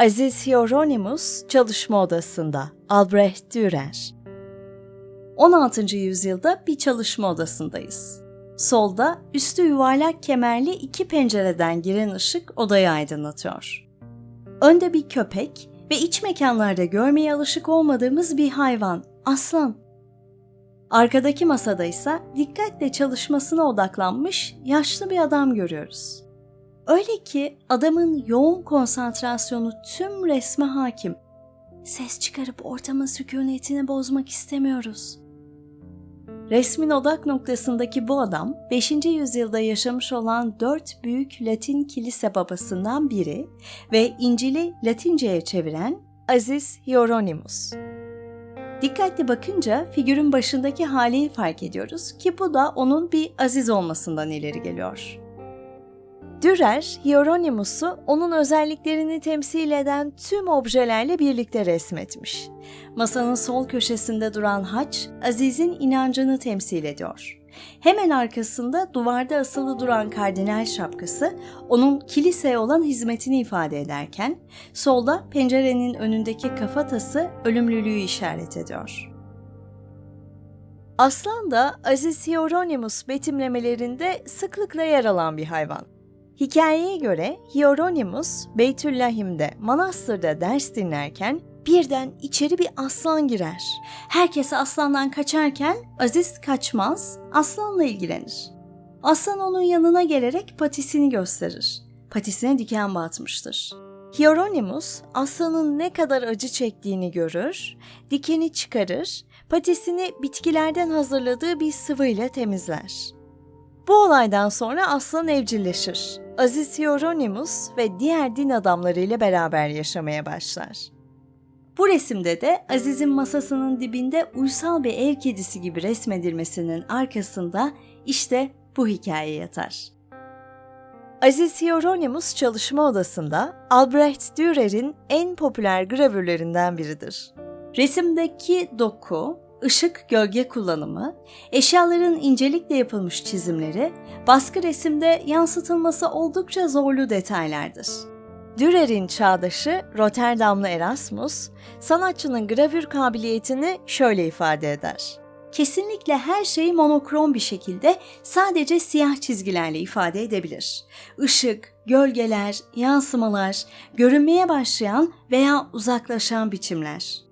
Aziz Hieronymus çalışma odasında Albrecht Dürer 16. yüzyılda bir çalışma odasındayız. Solda üstü yuvarlak kemerli iki pencereden giren ışık odayı aydınlatıyor. Önde bir köpek ve iç mekanlarda görmeye alışık olmadığımız bir hayvan, aslan. Arkadaki masada ise dikkatle çalışmasına odaklanmış yaşlı bir adam görüyoruz. Öyle ki adamın yoğun konsantrasyonu tüm resme hakim. Ses çıkarıp ortamın sükunetini bozmak istemiyoruz. Resmin odak noktasındaki bu adam 5. yüzyılda yaşamış olan dört büyük Latin kilise babasından biri ve İncil'i Latince'ye çeviren Aziz Hieronymus. Dikkatli bakınca figürün başındaki hali fark ediyoruz ki bu da onun bir aziz olmasından ileri geliyor. Dürer, Hieronymus'u onun özelliklerini temsil eden tüm objelerle birlikte resmetmiş. Masanın sol köşesinde duran haç, Aziz'in inancını temsil ediyor. Hemen arkasında duvarda asılı duran kardinal şapkası onun kiliseye olan hizmetini ifade ederken, solda pencerenin önündeki kafatası ölümlülüğü işaret ediyor. Aslan da Aziz Hieronymus betimlemelerinde sıklıkla yer alan bir hayvan. Hikayeye göre Hieronymus Beytüllahim'de manastırda ders dinlerken birden içeri bir aslan girer. Herkes aslandan kaçarken Aziz kaçmaz, aslanla ilgilenir. Aslan onun yanına gelerek patisini gösterir. Patisine diken batmıştır. Hieronymus aslanın ne kadar acı çektiğini görür, dikeni çıkarır, patisini bitkilerden hazırladığı bir sıvıyla temizler. Bu olaydan sonra aslan evcilleşir. Aziz Hieronymus ve diğer din adamlarıyla beraber yaşamaya başlar. Bu resimde de Aziz'in masasının dibinde uysal bir ev kedisi gibi resmedilmesinin arkasında işte bu hikaye yatar. Aziz Hieronymus çalışma odasında Albrecht Dürer'in en popüler gravürlerinden biridir. Resimdeki doku, ışık gölge kullanımı, eşyaların incelikle yapılmış çizimleri, baskı resimde yansıtılması oldukça zorlu detaylardır. Dürer'in çağdaşı Rotterdamlı Erasmus, sanatçının gravür kabiliyetini şöyle ifade eder. Kesinlikle her şeyi monokrom bir şekilde sadece siyah çizgilerle ifade edebilir. Işık, gölgeler, yansımalar, görünmeye başlayan veya uzaklaşan biçimler.